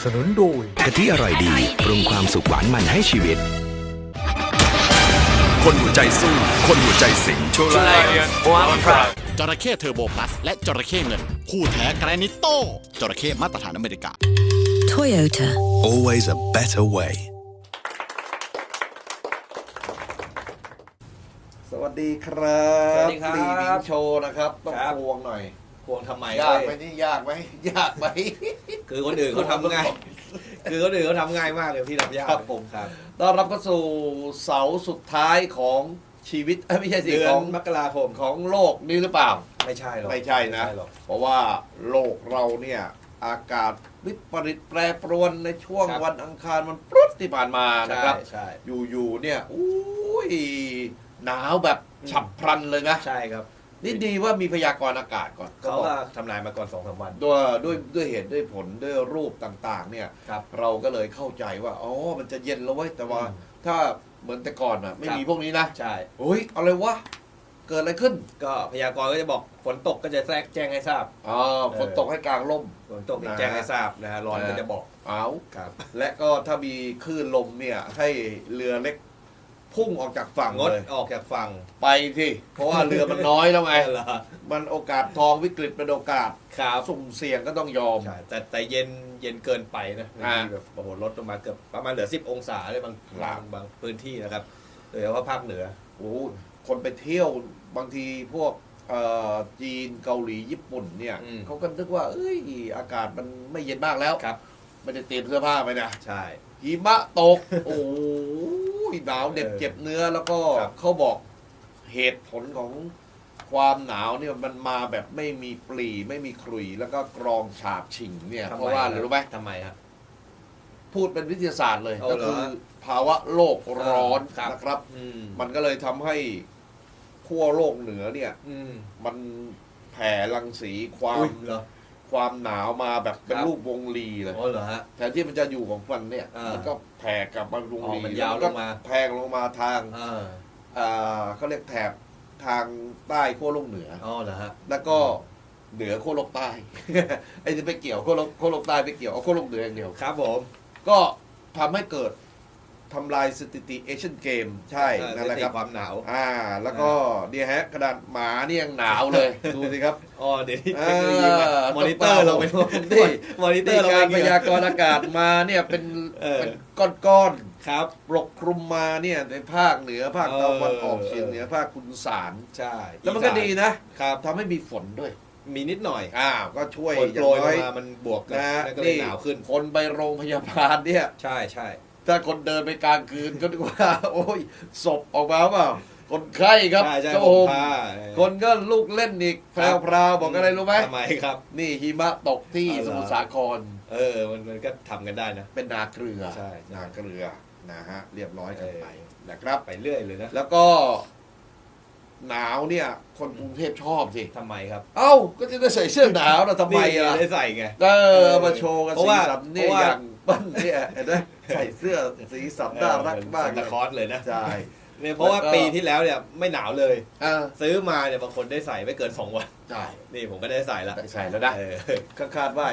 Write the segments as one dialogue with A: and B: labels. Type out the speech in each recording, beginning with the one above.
A: นับสนุนโดย
B: กะทิอร่อยดีปรุงความสุขหวานมันให้ชีวิต
C: คนหัวใจสู้ คนหัวใจสิงช่วงแรก
D: จระเข้เทอร์โบพลัส และจระเข้เงิน คู่แท้แกรนิโต้จระเข้มาตรฐานอเมริกา
E: Toyota.
C: always a better way
F: สวัสดีครับ
G: สวัสดีครับ
F: ลีมิงโชว์นะครับ ต้อง
G: ครับ
F: พวงหน่อย
G: พ วงทำไม
F: ยากไหม
G: เว้ย
F: นี่ยากไหมยากไหม
G: คือคนอื่นเขาทำง่าย คือคนอื่นเขาทำง่ายมากเลยพี่ทำยาก
F: ครับผม
G: ครับ
F: ต้อนรับเข้าสู่เสาร์สุดท้ายของชีวิตเอ้ยไม่ใช่สิ
G: เดือ
F: ข
G: น
F: อง
G: มกราคม
F: ของโลกนี้หรือเปล่า
G: ไม่ใช่หรอก
F: ไม่ใช่นะ
G: หรอก
F: เพราะว่าโลกเราเนี่ยอากาศวิปริตแปรปรวนในช่วง
G: ครับ
F: วันอังคารมันปรุดที่ผ่านมานะ
G: ใช่
F: ครับ
G: ใช่
F: อยู่ๆเนี่ยอุ้ยหนาวแบบฉับพลันเลยนะ
G: ใช่ครับ
F: นี่ดีว่ามีพยากรณ์อากาศก่อน
G: เขา
F: บอก
G: ก็ทำนายมาก่อนสองสามวัน
F: ด้วยด้วยด้วยเหตุด้วยผลด้วยรูปต่างๆ เนี่ย
G: ครับ
F: เราก็เลยเข้าใจว่าอ๋อมันจะเย็นแล้วเว้ยแต่ว่า
G: อืม
F: ถ้าเหมือนแต่ก่อนอะ ไม่
G: ครับ
F: มีพวกนี้นะ
G: ใช่
F: โอ้ยอะไรวะเกิดอะไรขึ้น
G: ก็พยากรณ์ก็จะบอกฝนตกก็จะแทรกแจ้งให้ทราบ
F: อ๋อฝนตกให้กลางร่ม
G: ฝนตกจะ
F: นะ
G: แจ้งให้ทราบนะฮะร้อน
F: นะ
G: ก็จะบอก
F: เอา
G: ครับ
F: และก็ถ้ามีคลื่นลมเนี่ย ให้เรือเล็ก พุ่งออกจากฝั่ง
G: งด
F: เลย
G: ออกจากฝั่ง
F: ไปที่เพราะว่าเรือมันน้อยแล้วไง
G: เหรอ
F: มันโอกาสทองวิกฤตเป็นโอกาส
G: ครับ
F: สุ่มเสี่ยงก็ต้องยอม
G: ใช่แต่แต่เย็นเย็นเกินไปนะ
F: อ่า
G: บางทีแบบโอ้โหลดลงมาเกือบประมาณเหลือสิบองศาเลยบาง
F: ครับ
G: บางบางพื้นที่นะครับโดยเฉพาะภาคเหนือ
F: โอ้โหคนไปเที่ยวบางทีพวกเอ่อจีนเกาหลีญี่ปุ่นเนี่ย
G: อืม
F: เขาก็นึกว่า เอ้ยอากาศมันไม่เย็นมากแล้ว
G: ครับ
F: ไม่ได้เตรียมเสื้อผ้าไปนะ
G: ใช่
F: หิมะตก โอ้ ยหนาวเด็บ
G: เออ
F: เจ็บเนื้อแล้วก็
G: ครับ
F: เขาบอกเหตุผลของความหนาวเนี่ยมันมาแบบไม่มีปลีไม่มีขรุย แล้วก็กรองฉาบฉิงเนี่ย
G: ทำไม
F: เพราะว่าอะไรรู้ไหม
G: ทำไมฮะ
F: พูดเป็นวิทยาศาสตร์เลย
G: เอา
F: ก็
G: เหรอ
F: คือภาวะโลกร้อน
G: ครับ
F: นะครับ
G: อืม
F: มันก็เลยทำให้ขั้วโลกเหนือเนี่ย
G: อืม
F: มันแผ่รังสีความ
G: อุ้ยเหรอ
F: ความหนาวมาแบบเป็น
G: ครับ
F: รูปวงลีเลย
G: อ๋อเหรอฮะ
F: แทนที่มันจะอยู่ของมันเนี่ย
H: มั
F: มันก็แผ่กลับมาลง
G: อ๋อ
F: ลี
G: มันยาว
F: แก็
G: ลงมา
F: แพงลงมาทาง
G: อ่า
F: อ่าเขาเรียกแถบทางใต้ขั้วโลกเหนือ
G: อ๋อเหรอฮะ
F: แล้วก็เหนือขั้วโลกใต้ ไอ้ที่ไปเกี่ยวขั้วโลกขั้วโลกใต้ไปเกี่ยวเอาขั้วโลกเหนืออย่างเดียว
G: ครับผม
F: ก็ทำให้เกิด ทำลายสถิติเอเชียนเกมใช่
G: เออ
F: นั่นแหละครับ
G: สถิติความหนาว
F: อ่า แล้วก็เนี่ยฮะกระดานหมาเนี่ยยังหนาวเลย ดูสิครับ
G: อ๋อเดี๋ยวนี้
F: เอ
G: เทคโนโลยี
F: อ
G: มามอนิเตอร์เราไป
F: นี่
G: มอนิเตอ
F: นี่
G: ร์เรา
F: การ
G: ไป
F: พยากรณ์อากาศมาเนี่ยเป็น
G: เออ
F: เป็นก้อน
G: ครับ
F: ๆปกคลุมมาเนี่ยในภาคเหนือภาคตะวันออก
G: เออ
F: เฉียงเหนือภาคคุณสาร
G: ใช่
F: แล้วมันก็ดีนะครับทำให้มีฝนด้วย
G: มีนิดหน่อย
F: อ้าวก็ช่วย
G: ฝน
F: อย่า
G: โป
F: ง
G: รยล
F: น้องย
G: มามันบวกกัน
F: นะ
G: แล้วก็เลยหนาวขึ้น
F: คนไปโรงพยาบาลเนี่ย
G: ใช่ใช่
F: ถ้าคนเดินไปกลางคืนก็นึกว่า โอ้ยศพออกมาเปล่าคนไข้ครับ
G: ใช่ใช่
F: เจ้า
G: ผ
F: โอ
G: ม
F: ม
G: ผ้า
F: คนก็ลูกเล่นอีกแพรวพราวๆบอกอะไรรู้ไหม
G: ทำไมครับ
F: นี่หิมะตกที่
G: อ๋อเหรอ
F: สมุทรสาคร
G: เออ มันมันก็ทำกันได้นะ
F: เป็นนาเกลือ
G: ใช่ใช่
F: นาเกลือนะฮะเรียบร้อยกันไป
G: เออ
F: นะครับ
G: ไปเรื่อยเลยนะ
F: แล้วก็หนาวเนี่ย คนกรุงเทพชอบสิ
G: ทำไมครับ
F: เอ้าก็จะได้ใส่เสื้อหนาวนะทำไม
G: นี่
F: ล่ะ
G: ได้ใส่ไง
F: เออเอามาโชว์กัน
G: เพราะ
F: สี
G: ว่า
F: สันเนี่ย
G: เพราะว่า
F: อย่าง ปั้นเนี่ยเห็นไหมใส่เสื้อสีสันน่ารักมาก
G: ซัน
F: เล
G: ตายคลอสเลยนะ
F: ใช่
G: เนี่ยเพราะว่าปีที่แล้วเนี่ยไม่หนาวเลย
F: อ
G: ซื้อมาเนี่ยบางคนได้ใส่ไม่เกิน2วัน
F: ใช่
G: นี่ผมก็ได้ใส่ละ
F: ใส่แล้วนะ
G: เออ
F: ก็คาดว่า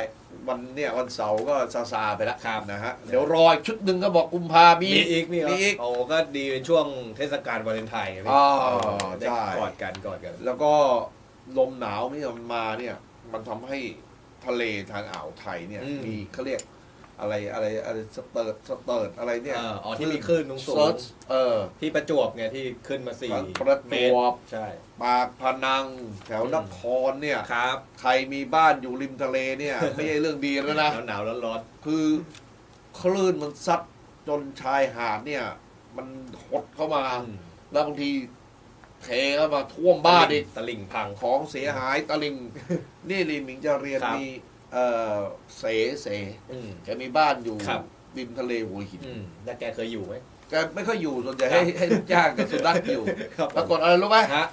F: วันเนี่ยวันเสาร์ก็ซาซาไปล้ว
G: ครับ
F: นะฮะเดี๋ยวรออีกชุดหนึ่งก็บอกกุมภามี
G: อีกมี
F: อีก
G: โอ้ก็ดีเป็นช่วงเทศกาลวาเลนไทน์
F: อ๋อ
G: ได้
F: ใช่
G: กอดกันกอดกัน
F: แล้วก็ลมหนาวนี่มันมาเนี่ย มันทำให้ทะเลทางอ่าวไทยเนี่ยมีเขาเรียก อะไรอะไรอะไรสเติร์ดสเติร์ดอะไรเนี่ย
G: เอออ๋อที่มีคลื่นสูงๆ
F: เซิร์ชเออ
G: ที่ประจวบไงที่ขึ้นมาสี่
F: ประจวบ
G: เมตรใช่
F: ปากพนังแถวนครเนี่ย
G: ครับ
F: ใครมีบ้านอยู่ริมทะเลเนี่ย ไม่ใช่เรื่องดีแล้วนะ
G: หนาวหนาวร้อนร้อน
F: คือคลื่นมันซัดจนชายหาดเนี่ย มันหดเข้ามา
G: อืม
F: แล้วบางทีเทเข้ามาท่วมบ้านอีก
G: ตลิ่งพัง
F: ของเสียหายตะลิงนี่ลีหมิงจะเรียน
G: ครับ
F: มี เอ่อเสเส
G: อืม
F: แกมีบ้านอยู่
G: ครับ
F: ริมทะเลหัวหิน
G: อืมแล้วแกเคยอยู่ไหม
F: แกไม่ค่อยอยู่ส่วนใหญ่ให้ให้ลูกจ้างกับสุนัขอยู่
G: ครับ
F: ปรากฏอะไรรู้ไหม
G: ฮะ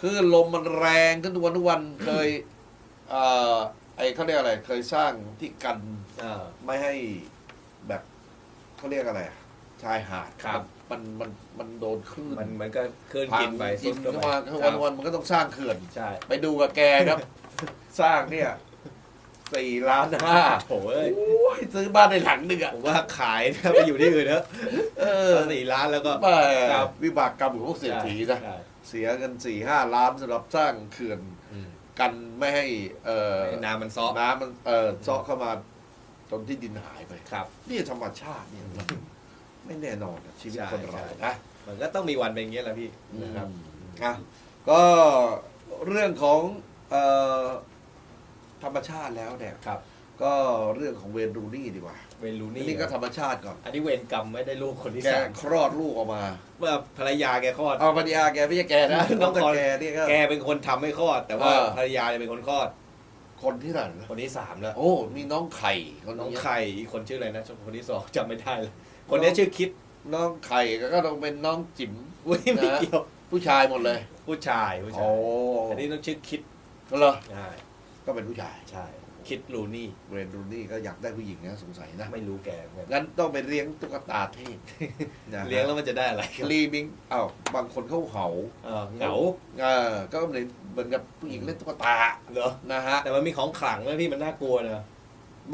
F: คือลมมันแรงขึ้นทุกวันทุกวันเคยเอ่อไอเขาเรียกอะไร เคยสร้างที่กัน
G: อ่า
F: ไม่ให้แบบเขาเรียกอะไรอะชายหาด
G: ครับ
F: มันมันมันโดนคลื่น
G: มันมันก็คลื่น
F: พั
G: กิ
F: ง
G: นไป
F: กิน
G: ซุด
F: เข้า
G: ไป
F: มาทุกวันทุกวันมันก็ต้องสร้างเขื่อน
G: ใช่
F: ไปดูกับแกครับ สร้างเนี่ย สี่ล้านห้า
G: โถ่เอ้ย
F: โอ้ยซื้อบ้านในหลังหนึงอะ
G: ผมว่าขายถ้าไปอยู่ที่อื่นเถอะ
F: เออ
G: สี่ล้านแล้วก็
F: แม่
G: ครับ
F: วิบากกรรมของพวกเศรษฐีนะ
G: ใช่
F: เสียเงินสี่ห้าล้านสำหรับสร้างเขื่อน
G: อืม
F: กันไม่ให้เอ่อ
G: ให้น้ำมันซ้อ
F: น้ำมันเอ่อเซาะเข้ามาจนที่ดินหายไป
G: ครับ
F: นี่ธรรมชาติเนี่ยมันไม่แน่นอนอะชีวิต
G: ใช่
F: คนเรา
G: ใช่
F: นะ
G: มันก็ต้องมีวันเป็นอย่างเงี้ยแหละพี่นะครับ
F: อะก็เรื่องของเอ่อ ธรรมชาติแล้วเนี่ย
G: ครับ
F: ก็เรื่องของเวนรูนี่ดีกว่า
G: เวรลู
F: อั
G: นี่
F: นนี้ก็ธรรมชาติก่อน
G: อันนี้เวรกรรมไม่ได้ลูกคนที่
F: แก
G: สาม
F: คลอดลูกออกมา
G: เมื่อภรรยาแกคลอด
F: เอาปัญญาแกไม่ใช่แกนะ
G: น้อง
F: แต่
G: คอน
F: แกนี่ก็
G: แกเป็นคนทำให้คลอด แต่ว่า
F: เออ
G: ภรรยาเนี่ยเป็นคนคลอด
F: คนที่ไหนนะ
G: คนที่สามแล้ว
F: โอ้ มีน้องไข่คน
G: น้อง
F: นี้
G: ไข่อีกคนชื่ออะไรนะคนที่สองจำไม่ได้เลยคนนี้ชื่อคิด
F: น้องไข่ก็ต้องเป็นน้องจิ๋ม
G: อุ้ยไม่
F: นะ
G: เกี่ยว
F: ผู้ชายหมดเลย
G: ผู้ชายผู้ชา
F: โอ้
G: ยอันนี้ต้องชื่อคิด
F: เหรอ
G: ใช่
F: ก็เป็นผู้ชาย
G: ใช่ คิดลูนี่
F: เวนรูนี่ก็อยากได้ผู้หญิงนะสงสัยนะ
G: ไม่รู้แกเหมือนกัน
F: งั้นต้องไปเลี้ยงตุ๊กตาเทพนะฮะ
G: เลี้ยงแล้วมันจะได้อะไร
F: ลีมิงอ้าวบางคนเขาเหา
G: เออเหงา
F: เออก็เหมือนเหมือนกับผู้หญิงเล่นตุ๊กตา
G: เหรอ
F: นะฮะ
G: แต่มันมีของขลังนะพี่มันน่ากลัวนะ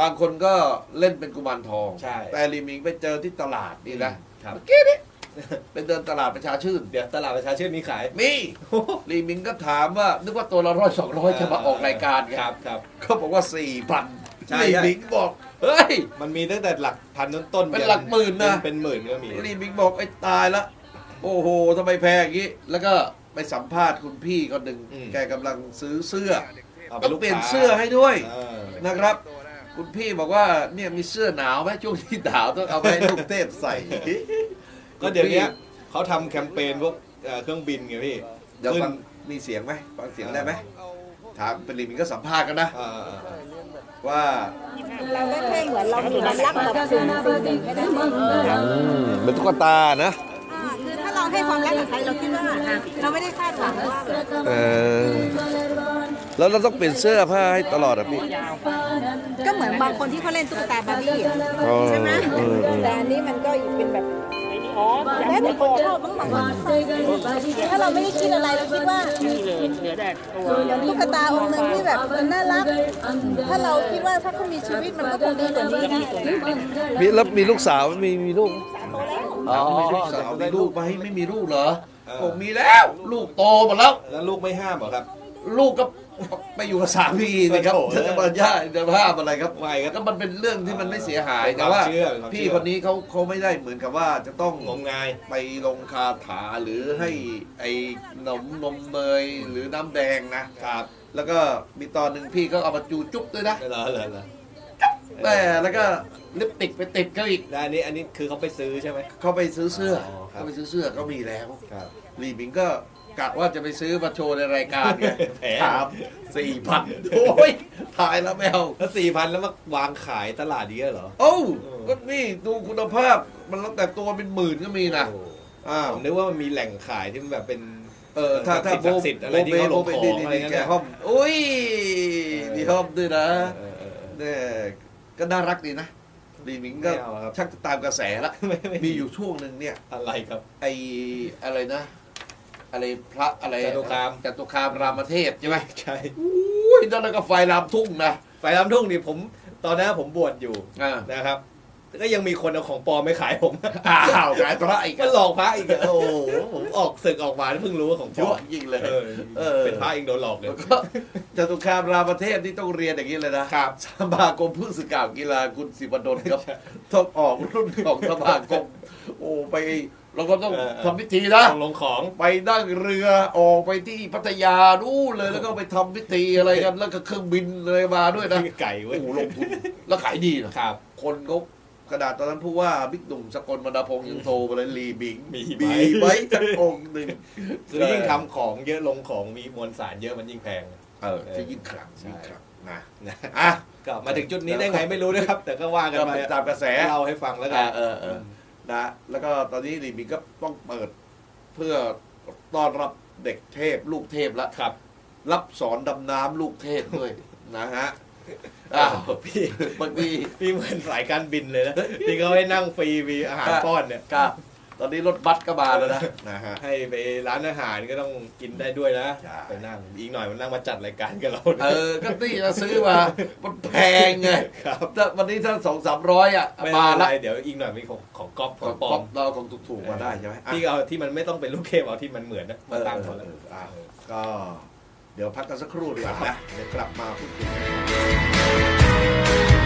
F: บางคนก็เล่นเป็นกุมารทอง
G: ใช่
F: แต่ลีมิงไปเจอที่ตลาดนี่นะ
G: ครับ
F: เมื่อกี้นี่ เป็นเดินตลาดประชาชื่น
G: เดี๋ยวตลาดประชาชื่นมีขาย
F: มีลีมิงก็ถามว่า นึกว่าตัวละร้อยสองร้อยจะมาออกรายการไง
G: ครับครับ
F: เขาบอกว่าสี่พัน
G: ใช่
F: ลี
G: ใช่
F: มิงบอก เฮ้ย
G: มันมีตั้งแต่หลักพันต้นๆ
F: เป็นหลักหมื่นนะ
G: เป็เป็นหมื่นก็มี
F: ลีมิงบอกไอ้ตายละ โอ้โหทำไมแพงอย่างนี้ แล้วก็ไปสัมภาษณ์คุณพี่คนหนึ่งแกกำลังซื้อเสื้อ
G: อา
F: ก็
G: ลูก
F: เปลี่ยน
G: ค้า
F: เสื้อให้ด้วย
G: เออ
F: นะครับ คุณพี่บอกว่าเนี่ยมีเสื้อหนาวไหมช่วงที่หนาวต้องเอาไปให้ลูกเทพใส่
G: ก็เดี๋ยวเนี้ยเขาทำแคมเปญพวกเอ่อเครื่องบินไงพี่
F: เดี๋ยว
G: ขึ้น
F: ฟังมีเสียงไหมฟังเสียงได้ไหมถามเป็นลีมิงก็สัมภาษณ์กันนะ
G: เออเออเออ
F: ว่า
A: เราก็แค่เหมือนเรามีความรักกับสิ่งสิ่งหนึ่งแค่นั้นเอง
F: เป็นตุ๊กตานะ
A: อ่าคือถ้าเราให้ความรักกับใครเราคิดว่าเราไม่ได้คาดหวังว่า
F: เออแล้วเราต้องเปลี่ยนเสื้อผ้าให้ตลอดอะพี่
A: ก็เหมือนบางคนที่เขาเล่นตุ๊กตาบาร์บี้อะ
F: อ๋อ
A: ใช่ไหม
F: อืมอืม
A: แต่อันนี้มันก็อีกเป็นแบบ แล้วแต่คนชอบบ้างบางคนถ้าเราไม่ได้คิดอะไรเราคิดว่าตุ๊กตาองค์หนึ่งที่แบบมันน่ารัก ถ้าเราคิดว่าถ้าเขามีชีวิตมันก็คงดีกว่านี้นะ
F: มีแล้วมีลูกสาวมีมีลูก
A: โตแล้ว
F: อ๋อมีลูกสาวมีลูกไหมไม่มีลูกเหรอผมมีแล้ว ลูกโตหมดแล้ว
G: แล้วลูกไม่ห้ามเหรอครับ
F: ลูกก็ ไปอยู่กับสามีสิครับ
G: โอ้โห
F: จะมาย่าจะภาพอะไรครับ
G: ไม่ครับ
F: ก็มันเป็นเรื่องที่มันไม่เสียหาย
G: เป็นค
F: แต่
G: วาม
F: ว่า
G: เชื่อเป็นความเชื่อ
F: พี่คนนี้เขาเขาไม่ได้เหมือนกับว่าจะต้อง
G: งมงาย
F: ไปลงคาถาหรือให้ไอ้นมนมเนยหรือน้ำแดงนะ
G: ครับ
F: แล้วก็มีตอนหนึ่งพี่ก็เอามาจูจุ๊บด้วยนะ
G: เหรอเหรอเหรอ
F: แต่แล้วก็ลิปสติกไปติดเขาอีก
G: แล้วอันนี้อันนี้คือเขาไปซื้อใช่ไหม
F: เขาไปซื้อเสื้ออ
G: อครับ
F: เขาไปซื้อเสื้อก็มีแล้ว
G: ครับ
F: ลีบิงก็ กะว่าจะไปซื้อมาโชว์ในรายการไง
G: แพง
F: ถามสี่พันโอ้ยถ่ายแล้วไม่เอา
G: แล้วสี่พันแล้วมาวางขายตลาดเยอะเหรอ
F: โอ้า
G: เออ
F: ก็นี่ดูคุณภาพ มันแล้วแต่ตัวเป็นหมื่นก็มีนะ
G: โอ้
F: อ้าว
G: ผมนึกว่ามันมีแหล่งขายที่มันแบบเป็น
F: เออถ้าถ้า
G: ศักดิ์สิทธิ์อะไรที่เขาหลงของ
F: นี่
G: อะไร
F: นี่
G: นั่น
F: แก
G: น่ะ
F: ห้อมอุ้ย
G: เออ
F: มีห้อมด้วยนะ
G: เออเออเออ
F: เนี่ยก็น่ารักดีนะลีมิงก็
G: ไม่เอาครับ
F: ชักจะตามกระแสละ
G: ไม่ไม่
F: มีอยู่ช่วงหนึ่งเนี่ย
G: อะไรครับ
F: ไออะไรนะ อะไรพระอะไร
G: จตุคาม
F: จตุคามรามเทพใช่ไหม
G: ใช่
F: อุ้ยนั่นแล้วก็ไฟรามทุ่งนะ
G: ไฟลำทุ่งนี่ผม ตอนนั้นผมบวชอยู่
F: อ่า
G: นะครับ ก็ยังมีคนเอาของปลอมไปขายผม
F: อ้าวขายพระอีก
G: ก็หลอกพระอีกอะโอ้โหผมออกศึกออกมาเพิ่งรู้ว่าของปล
F: เย
G: อ
F: อะ
G: ม
F: ยิ่งเลย
G: เออ
F: เออ
G: เป็นพระเองโดนหลอกเลย
F: แล้วก็จตุคามรามเทพที่ต้องเรียนอย่างนี้เลยนะครับ สมาคมผู้สื่อข่าวกีฬาคุณสิบดลครับต้องออกรุ่นของสมาคมโอ้ไปเราก็ต้องทำพิธีนะ
G: ลงของ
F: ไปนั่งเรือออกไปที่พัทยานู่นเลยแล้วก็ไปทำพิธีอะไรกัน แล้วก็เครื่องบินเลยมาด้วยนะ
G: ไก่เว้ย
F: โอ้โหลงทุนแล้วขายดีนะครับ คนเขา กระดาษตอนนั้นผู้ว่าบิ๊กหนุ่มสกลมรดาพงษ์ยังโทรไปเลยลีบิง
G: มีไหม
F: มีไว้สักองค์หนึ่ง
G: คือยิ่งทำของเยอะลงของมีมวลสารเยอะมันยิ่งแพง
F: เออจะยิ่งขลัง
G: ใช่
F: ยิ่งขลังนะ
G: นะ
F: อะ
G: ก็มาถึงจุดนี้ได้ไงไม่รู้นะครับ แต่ก็ว่ากัน
F: ก็
G: ไป
F: ไปตามกระแส
G: เล่าให้ฟังแล้วกั
F: อ่านเออเออนะแล้วก็ตอนนี้ลีบิงก็ต้องเปิดเพื่อต้อนรับเด็กเทพ ลูกเทพแล้ว
G: ครับ
F: รับสอนดำน้ำลูกเทพด้วยนะฮะ อ้าว
G: พี่
F: บางที
G: พี่เหมือนสายการบินเลยนะที่เขาให้นั่งฟรีมีอาหารป้อนเนี่ย
F: ครับตอนนี้รถบัสก็มาแล้วนะ
G: นะฮะให้ไปร้านอาหารก็ต้องกินได้ด้วยนะ
F: ใช่
G: ไปนั่งอีกหน่อยมันนั่งมาจัดรายการกับเรา
F: เออก็นี่จะซื้อมา มันแพงไง
G: ครับ
F: ถ้าวันนี้ถ้าสองสามร้อยอะ
G: ไม่
F: มา
G: เป็นไร
F: ละ
G: เดี๋ยวอีกหน่อยมีของของก๊อฟข
F: ข
G: อ
F: องง
G: ปล
F: ป
G: อ
F: อ
G: ม
F: มเราของถูกๆมาได้ใช่ไหมอะ
G: ที่เอาที่มันไม่ต้องเป็นลูกเกมเอาที่มันเหมือนนะ
F: เอ
G: มา
F: อ
G: ตั้ง
F: เอ
G: เขา
F: อ
G: แล้ว
F: เอออะก็ เดี๋ยวพักกันสักครู่ดีกว่านะเดี๋ยวกลับมาพูดคุยกัน